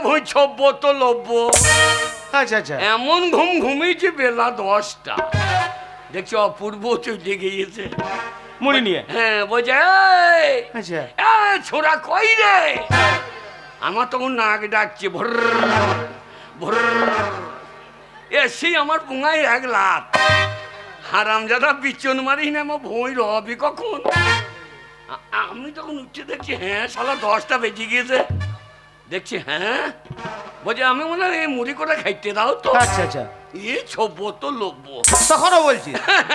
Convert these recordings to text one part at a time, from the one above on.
ভুঁই ছব্ব তো লব্য আচ্ছা আচ্ছা। এমন ঘুম ঘুমিয়েছে বেলা দশটা। দেখছি অপূর্ব চলে গিয়েছে। মুড়ি নিয়ে? হ্যাঁ বলছে "এই, আচ্ছা। ছোড়া কই রে? আমার তখন নাক ডাকছে ভর ভর। এসি আমার পুঙায় এক লাখ হারামজাদা বিচন মারি না আমার ভই রবি কখন? আমি তখন উঠছে দেখছি হ্যাঁ সালা দশটা বেজে গিয়েছে। দেখছি হ্যাঁ? বলছে আমি মনে হয় এই মুড়ি করে খাইতে দাও তো। আচ্ছা আচ্ছা। এ তো লোব্য তখনও বলছি?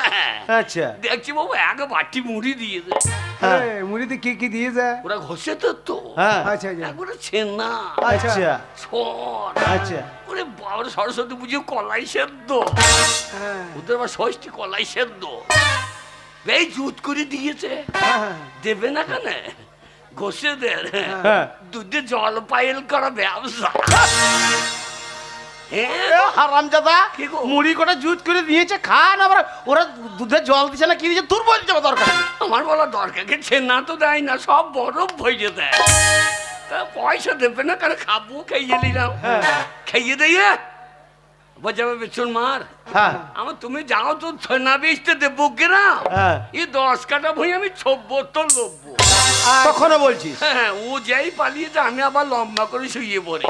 আচ্ছা। দেখছি বাবু এক বাটি মুড়ি দিয়েছে হ্যাঁ। মুড়িতে কি কি দিয়েছে ওরা ঘষে তো। তো হ্যাঁ। আচ্ছা আচ্ছা। একবারে ছেনা আচ্ছা। ছড় আচ্ছা। ওরে বাবার সরস্বতী পুজো কলাই সেদ্ধ। হ্যাঁ, ওদের আবার ষষ্ঠী কলাই সেদ্ধ। এই জুত করে দিয়েছে। হ্যাঁ, দেবে না কেন? ঘষে দে হ্যাঁ দুধে জল পাইল করা ব্যবসা হারামজাদা মুড়ি কটা জুত করে দিয়েছে খান আবার ওরা দুধে জল না কি তোর দরকার আমার বলা দরকার কি ছেনা তো দেয় না সব বরফ দেয় তা পয়সা দেবে না কারণ খাব খাইয়ে নিলাম খাইয়ে দিয়ে বোঝাবে বেচুন মার। হ্যাঁ। আমার তুমি যাও তো ছনা বেচতে দেবো গ্রাম হ্যাঁ। এই দশ কাটা ভুঁই আমি ছব্ব তো লব্য তখনও বলছিস? হ্যাঁ ও যাই পালিয়েছে আমি আবার লম্বা করে শুয়ে পড়ি।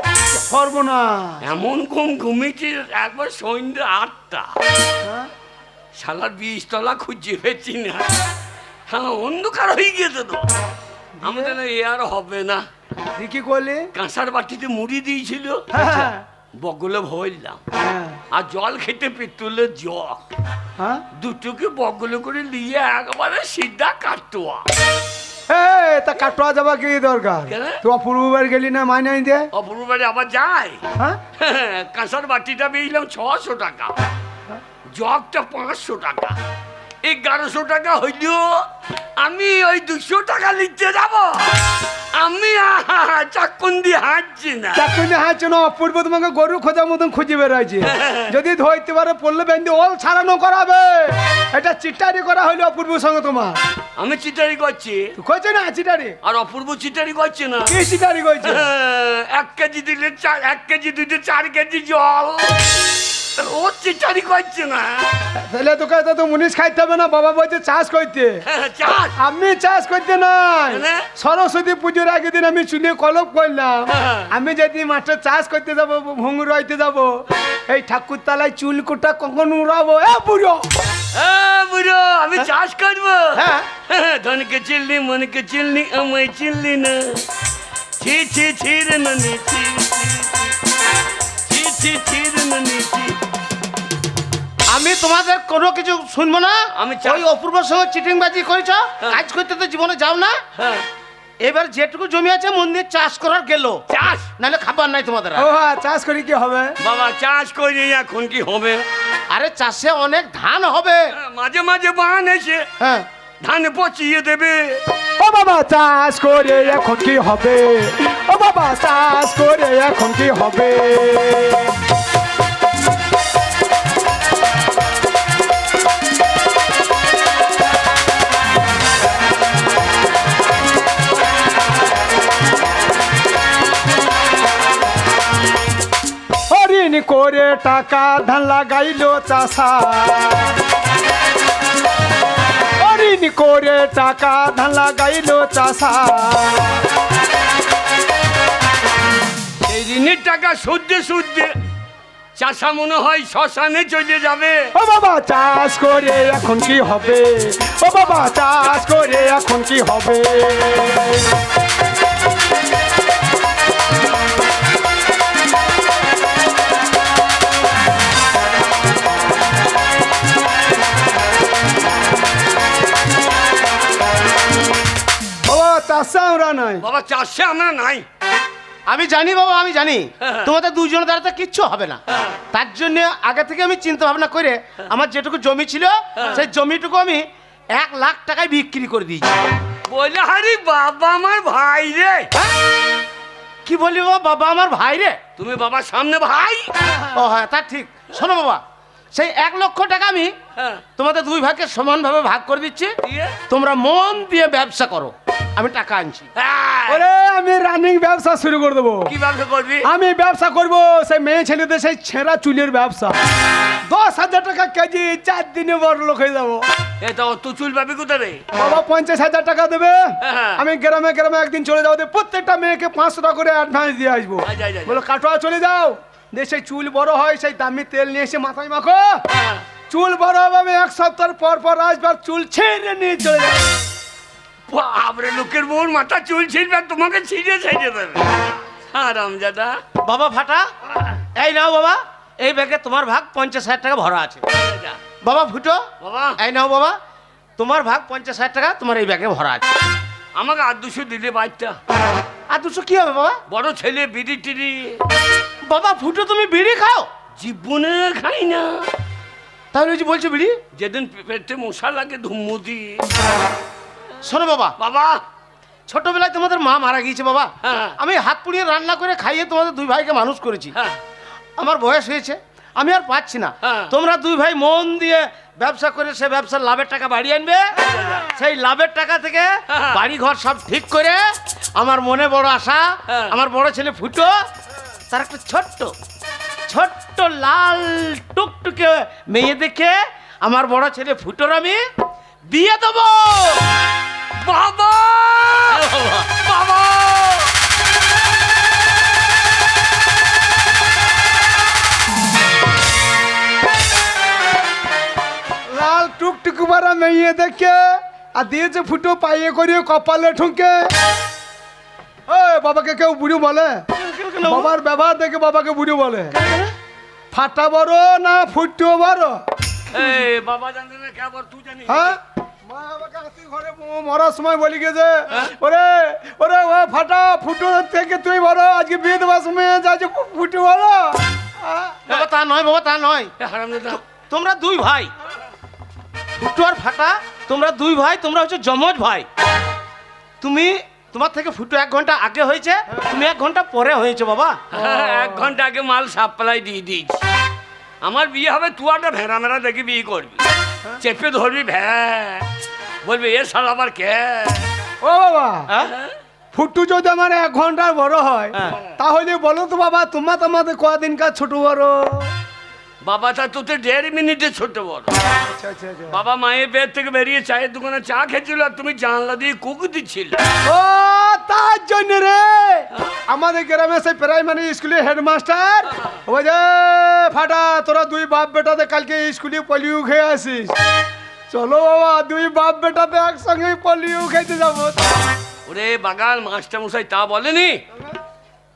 সর্বনাশ। এমন ঘুম ঘুমিয়েছি একবার সন্ধ্যে আটটা। হ্যাঁ? শালার বীজতলা খুঁজে পেয়েছি না। হ্যাঁ অন্ধকার হয়ে গিয়েছে তো। আমাদের এ আর হবে না। কি করলে? কাঁসার বাটিতে মুড়ি দিয়েছিল। হ্যাঁ, বগলে ভরলাম। হ্যাঁ, আর জল খেতে পেট্রোলের জগ। হ্যাঁ? দুটোকে বগলে করে নিয়ে একবারে সিধা কাটোয়া। তা কাটোয়া যাবা কি দরকার? গেলি না অপূর্ব বাড়ি আবার যায়? হ্যাঁ? কাঁসার বাটিটা বেরিলাম ছশো টাকা। জগটা পাঁচশো টাকা। এগারোশো টাকা হইল আমি ওই দুশো টাকা নিতে যাব। আমি চাকুন দিয়ে হাঁটছি না। চাকরি হাঁচছে না অপূর্ব তোমাকে গরু খোঁজার মতন খুঁজে বেড়াইছে। যদি ধরতে পারে পড়লে বেঁধে ওল ছাড়ানো করাবে। এটা চিটারি করা হইল অপূর্বর সঙ্গে তোমার। আমি চিটারি করছি। কইছে না চিটারি? আর অপূর্ব চিটারি করছে না। কি চিটারি করছে? এক কেজি দিলে চার এক কেজি দিতে চার কেজি জল। ও চিটারি করছে না। তাহলে তোকে তো তো মুনিশ খাইতে হবে না বাবা বলছে চাষ করতে হ্যাঁ, আমি চাষ করতে নাই। সরস্বতী পুজোর আগের দিন আমি চুলে কলপ করলাম। হ্যাঁ। আমি যদি মাঠে চাষ করতে যাব ভঙ্গুর হইতে যাব এই ঠাকুর তালায় চুল কুটা কখন উড়াবো? এ বুড়ো! হ্যাঁ বুড়ো আমি চাষ করব? হ্যাঁ। ধনকে চিল্লি মনকে চিল্লি আমায় চিল্লি না। ছি ছি ছি রে ননি ছি ছি। আমি তোমাদের কোনো কিছু শুনব না? আমি ওই অপূর্বর সঙ্গে চিটিংবাজি করেছ? কাজ করতে তো জীবনে যাও না? হ্যাঁ। এবার যেটুকু জমি আছে মন্দির চাষ করার গেল। চাষ? নাহলে খাবার নাই তোমাদের ও হ্যাঁ চাষ করি কি হবে? বাবা চাষ করি এখন কি হবে? আরে চাষে অনেক ধান হবে। হ্যাঁ, মাঝে মাঝে বান এসে হ্যাঁ। ধান পচিয়ে দেবে। ও বাবা চাষ করে এখন কি হবে? ও বাবা চাষ করে এখন কি হবে? করে টাকা ধান লাগাইলো চাষা। করে টাকা ধান লাগাইলো চাষা। ঋণের টাকা সুদে সুদে চাষা মনে হয় শ্মশানে চলে যাবে। ও বাবা চাষ করে এখন কি হবে? ও বাবা চাষ করে এখন কি হবে? ও চাষা আমরা নাই। বাবা চাষে আমরা নাই। আমি জানি বাবা আমি জানি। হ্যাঁ। তোমাদের দুজনের দ্বারা তো কিচ্ছু হবে না। তার জন্য আগে থেকে আমি চিন্তা ভাবনা করে আমার যেটুকু জমি ছিল হ্যাঁ। সেই জমিটুকু আমি এক লাখ টাকায় বিক্রি করে দিয়েছি। বলে হারি বাবা আমার ভাই রে! কি বলি বাবা? বাবা আমার ভাই রে? তুমি বাবার সামনে ভাই? ও হ্যাঁ তা ঠিক। শোনো বাবা সেই এক লক্ষ টাকা আমি হ্যাঁ। তোমাদের দুই ভাগকে সমানভাবে ভাগ করে দিচ্ছি। তোমরা মন দিয়ে ব্যবসা করো। আমি টাকা আনছি। হ্যাঁ। ওরে আমি রানিং ব্যবসা শুরু করে দেবো। কি ব্যবসা করবি? আমি ব্যবসা করব সেই মেয়ে ছেলেদের সেই ছেঁড়া চুলের ব্যবসা। দশ হাজার টাকা কেজি চার দিনে বড় লোক হয়ে যাব। এ তো চুল পাবি কোথা রে বাবা পঞ্চাশ হাজার টাকা দেবে। হ্যাঁ। আমি গ্রামে গ্রামে একদিন চলে যাব প্রত্যেকটা মেয়েকে পাঁচশো টাকা করে অ্যাডভান্স দিয়ে আসব। আয়, আয়, আয়। বলো কাটোয়া চলে যাও। দিয়ে সেই চুল বড় হয় সেই দামি তেল নিয়ে এসে মাথায় মাখো। হ্যাঁ। চুল বড় হবে আমি এক সপ্তাহ পর পর আসবার চুল ছেড়ে নিয়ে চলে যাব। বাবরে লোকের বউর মাথা চুল ছিঁড়বে তোমাকে ছিঁড়ে ছেড়ে দেবে। আরাম দাদা বাবা ফাটা এই নাও বাবা এই ব্যাগে তোমার ভাগ পঞ্চাশ হাজার টাকা ভরা আছে। বাবা ফুটো বাবা। এই নাও বাবা তোমার ভাগ পঞ্চাশ হাজার টাকা তোমার এই ব্যাগে ভরা আছে। আমাকে আর দুশো দিলে বাচ্চা আর দুশো কি হবে বাবা? বড় ছেলে বিড়ি টিড়ি। বাবা ফুটো তুমি বিড়ি খাও? জীবনে খাই না। তাহলে যে বলছো বিড়ি? যেদিন পেটে মশা লাগে ধুমুদি শোনো বাবা। বাবা। ছোটবেলায় তোমাদের মা মারা গিয়েছে বাবা। হ্যাঁ। আমি হাত পুড়িয়ে রান্না করে খাইয়ে তোমাদের দুই ভাইকে মানুষ করেছি। হ্যাঁ। আমার বয়স হয়েছে আমি আর পাচ্ছি না। হ্যাঁ। তোমরা দুই ভাই মন দিয়ে ব্যবসা করে সে ব্যবসার লাভের টাকা বাড়িয়ে আনবে। সেই লাভের টাকা থেকে। বাড়ি ঘর সব ঠিক করে আমার মনে বড় আশা। আমার বড় ছেলে ফুটো তার একটা ছোট্ট ছোট্ট লাল টুকটুকে মেয়ে দেখে আমার বড় ছেলে ফুটোর আমি বিয়ে দেবো। বাবা! বাবা! লাল টুকটুক মারা মেয়ে দেখে আর দিয়েছে ফুটো পাইয়ে করিয়ে কপালে ঠুকে। বাবাকে কেউ বুড়ি বলে? বাবার ব্যবহার দেখে বাবাকে বুড়ি বলে। ফাটা বড় না ফুটো বড়? বাবা জানতে না কে আবার তুই জানিস? হ্যাঁ? মরার সময় বলি গেছে। ওরে ওরে ও ফাটা ফুটো থেকে তুই বড় আজকে বিয়ে দেওয়ার সময় যাচ্ছে ফুটো হ্যাঁ? বাবা তা নয় বাবা তা নয়। তোমরা দুই ভাই। ফুটু আর ফাটা তোমরা দুই ভাই তোমরা হচ্ছে যমজ ভাই। তুমি তোমার থেকে ফুটো এক ঘণ্টা আগে হয়েছে তুমি এক ঘণ্টা পরে হয়েছে বাবা। এক ঘণ্টা আগে মাল সাপ্লাই দিয়ে দিয়েছি। আমার বিয়ে হবে তুই একটা ভেড়া মেরা দেখে বিয়ে করবি। চেপে ধরবি ভ্যা। বলবি এ সাল আবার কে? ও বাবা হ্যাঁ? ফুটু যদি আমার এক ঘণ্টার বড় হয় হ্যাঁ। তাহলে বলো তো বাবা তোমার তোমাদের কদিনকার ছোট বড়। বাবা তা তোতে দেড় মিনিটে ছোট বড়। আচ্ছা আচ্ছা আচ্ছা। বাবা মায়ের বেদ থেকে বেরিয়ে চায়ের দোকানে চা খেয়েছিল আর তুমি জানলা দিয়ে কুক দিচ্ছিল। ও তার জন্য রে! আমাদের গ্রামে সেই প্রাইমারি স্কুলের হেডমাস্টার ও যে ফাটা তোরা দুই বাপ বেটাতে কালকে স্কুলে পলিও খেয়ে আসিস। চলো বাবা দুই বাপ বেটাতে একসঙ্গে পলিও খেতে যাব। ওরে বাগান মাস্টারমশাই তা বলেনি?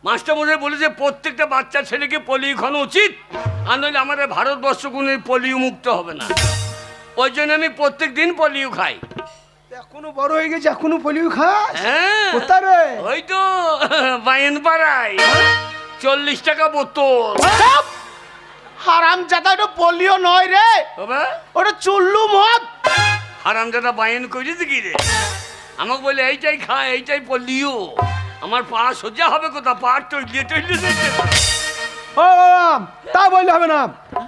মাস্টারমশাই বলেছে প্রত্যেকটা বাচ্চা ছেলেকে পলিও খানো উচিত আর নইলে আমাদের ভারতবর্ষ কোনো পলিও মুক্ত হবে না। ওই জন্য আমি প্রত্যেক দিন পলিও খাই। এখনও বড় হয়ে গেছে এখনও পলিও খাস? হ্যাঁ। কোথা রে? ওই তো বাইন পাড়ায় চল্লিশ টাকা বোতল। হারাম জাদা ওটা পোলিও নয় রে বাবা ওটা চুল্লু মদ হারামজাদা বাইন করেছে কি রে আমাকে বলে এইটাই খা এইটাই পলিও আমার পা সোজা হবে কোথা পা টইলে টইলে দিচ্ছে ও তা বললে হবে না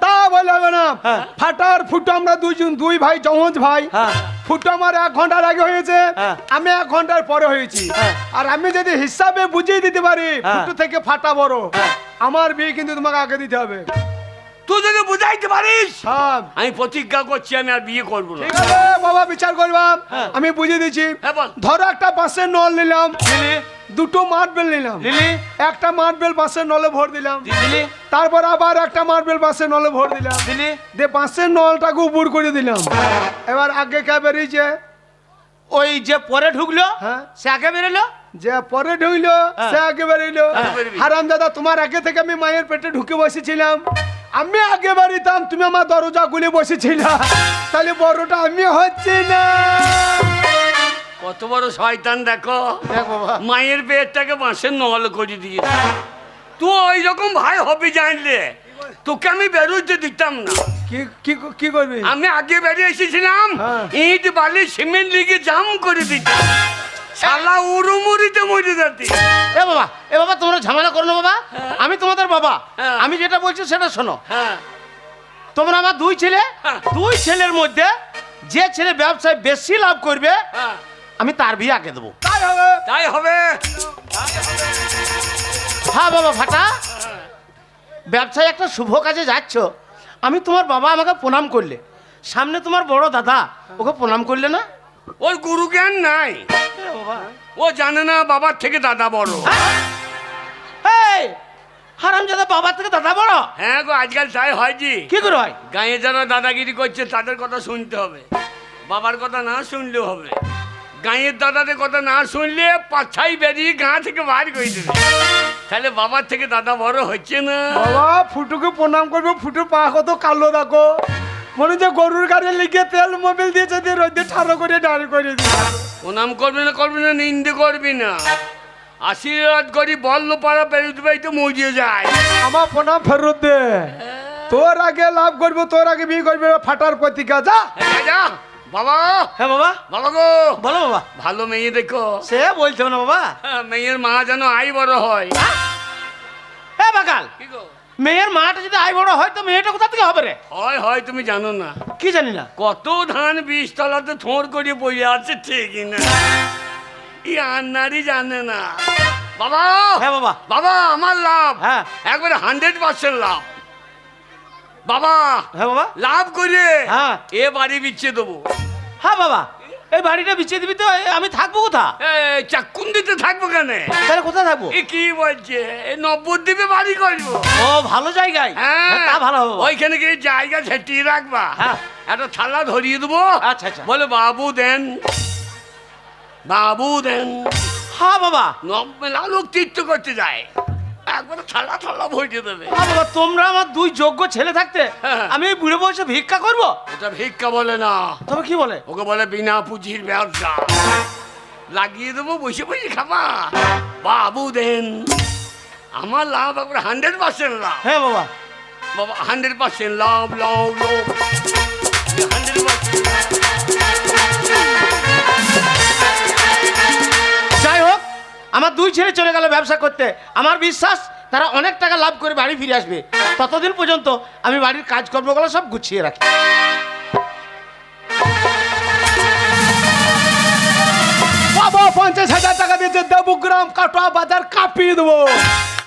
তা বললে হবে না হ্যাঁ। ফাটার ফুটো আমরা দুইজন দুই ভাই জমজ ভাই হ্যাঁ। ফুটো আমার এক ঘণ্টার আগে হয়েছে হ্যাঁ। আমি এক ঘণ্টার পরে হয়েছি হ্যাঁ। আর আমি যদি হিসাবে বুঝিয়ে দিতে পারি। ফুটো থেকে ফাটা বড়। আমার বিয়ে কিন্তু তোমাকে আগে দিতে হবে তুই যদি বুঝাইতে পারিস? হ্যাঁ। আমি প্রতিজ্ঞা করছি আমি আর বিয়ে করব না। ঠিক আছে বাবা বিচার করবাম। হ্যাঁ। আমি বুঝিয়ে দিচ্ছি। হ্যাঁ বল। ধরো একটা বাঁশের নল নিলাম। দুটো মার্বেল নিলাম। লিলি একটা মার্বেল বাঁশের নলে ভর দিলাম। তারপর আবার একটা মার্বেল বাঁশের নলে ভর দিলাম। লিলি দিয়ে বাঁশের নলটাকে উপর করে দিলাম। এবার আগে কে বেরিয়েছে? ওই যে পরে ঢুকলো হ্যাঁ। সে আগে বেরোলো? যে পরে ঢুকলো হ্যাঁ। সে আগে বেরিয়েলো হ্যাঁ, হারাম দাদা তোমার আগে থেকে আমি মায়ের পেটে ঢুকে বসেছিলাম। আমি আগে বেরিতাম তুমি আমার দরজা খুলে বসেছিলা। তাহলে বড়টা আমি হচ্ছি না। কত বড় শয়তান দেখো। দেখ মায়ের পেটটাকে বাঁশের নল করে দিয়ে তুই ওই রকম ভাই হবি জানলে তোকে আমি বেরোতে দিতাম না। কি কি কি করবি? আমি আগে বেরিয়ে এসেছিলাম হ্যাঁ। ইট বালি সিমেন্ট লিগে জাম করে দিতাম। শালা উড়ুমুড়িতে মরে যাতি। এ বাবা এ বাবা তোমরা ঝামেলা করো না বাবা। আমি তোমাদের বাবা। হ্যাঁ। আমি যেটা বলছি সেটা শোনো। হ্যাঁ। তোমরা আমার দুই ছেলে। হ্যাঁ। দুই ছেলের মধ্যে যে ছেলে ব্যবসায় বেশি লাভ করবে হ্যাঁ। আমি তার বিয়ে আগে দেবো। তাই হবে। তাই হবে। হ্যাঁ বাবা ফাটা। ব্যবসায় একটা শুভ কাজে যাচ্ছ। আমি তোমার বাবা আমাকে প্রণাম করলে। সামনে তোমার বড় দাদা ওকে প্রণাম করলে না? ওই গুরু জ্ঞান নাই। বাবা। ও জানে না বাবার থেকে দাদা বড়। এই হারাম দাদা বাবার থেকে দাদা বড়? হ্যাঁ গো আজকাল তাই হয় জি। কি করে হয়? গাঁয়ে যারা দাদাগিরি করছে তাদের কথা শুনতে হবে। বাবার কথা না শুনলেও হবে। গাঁয়ের দাদাদের কথা না শুনলে পাছাই বেরিয়ে গাঁ থেকে বার করে দেবে। তাহলে বাবার থেকে দাদা বড় হচ্ছে না। বাবা ফুটুকে প্রণাম করব ফুটু পা কত কালো দেখো। মনে যে গরুর গাড়ি লিখে তেল মোবিল দিয়েছে দিয়ে রোদে ঠাড়ো করে দাঁড় করে দিয়েছে। প্রণাম করবি না করবি না নিন্দে করবি না। আশীর্বাদ করি বল্ল পাড়া পেরোতে পেরোতে মজিয়ে যায়। আমার প্রণাম ফেরত দে। তোর আগে লাভ করব তোর আগে বিয়ে করবি ফাটার প্রতিকা যা। যা, যা। বাবা। হ্যাঁ বাবা। বাবা গো। বলো বাবা। ভালো মেয়ে দেখো। সে বলছো না বাবা। হ্যাঁ, মেয়ের মা যেন আই বড় হয়। হ্যাঁ বাকাল। কি গো? মেয়ের মাটা যদি আই বড় হয় তো মেয়েটা কোথা থেকে হবে রে? হয় হয় তুমি জানো না। কি জানি না? কত ধান বীজ তলাতে থোঁড় করে পড়ে আছে ঠিকই না। ই আন্নারই জানে না। বাবা! হ্যাঁ বাবা। বাবা আমার লাভ। হ্যাঁ। একবারে হান্ড্রেড পার্সেন্ট লাভ। বাবা! হ্যাঁ বাবা। লাভ করে হ্যাঁ। এ বাড়ি বিচ্ছে দেবো। হ্যাঁ বাবা। এই বাড়িটা বিছিয়ে দিবি তো আমি থাকব কোথা চাকুন দিতে থাকব কেন? তাহলে কোথায় থাকব? এ কি বলছে? নবদ্বীপে বাড়ি করব। ও ভালো জায়গায়। হ্যাঁ। হ্যাঁ, তা ভালো হবে। ওইখানে গিয়ে জায়গা ছেটিয়ে রাখবা। হ্যাঁ। একটা থালা ধরিয়ে দেবো। আচ্ছা আচ্ছা। বলে বাবু দেন। বাবু দেন। হ্যাঁ বাবা। নবেলা লোক তীর্থ করতে যায়। একবার থালা থালা ভরিয়ে দেবে। বাবা তোমরা আমার দুই যোগ্য ছেলে থাকতে হ্যাঁ। আমি এই বুড়ো বয়সে ভিক্ষা করব? ওটা ভিক্ষা বলে না। তবে কি বলে? ওকে বলে বিনা পুঁজির ব্যবসা। লাগিয়ে দেবো বসে বসে খাবা। বাবু দেন। আমার লাভ একবার হান্ড্রেড পার্সেন্ট লাভ। হ্যাঁ বাবা। বাবা হান্ড্রেড পার্সেন্ট লাভ লাভ লাভ। হান্ড্রেড পার্সেন্ট আমার দুই ছেলে চলে গেল ব্যবসা করতে। আমার বিশ্বাস, তারা অনেক টাকা লাভ করে বাড়ি ফিরে আসবে। ততদিন পর্যন্ত আমি বাড়ির কাজকর্মগুলো সব গুছিয়ে রাখি। পঞ্চাশ হাজার টাকা দিয়ে দেবগ্রাম কাটোয়া বাজার কাঁপিয়ে দেবো।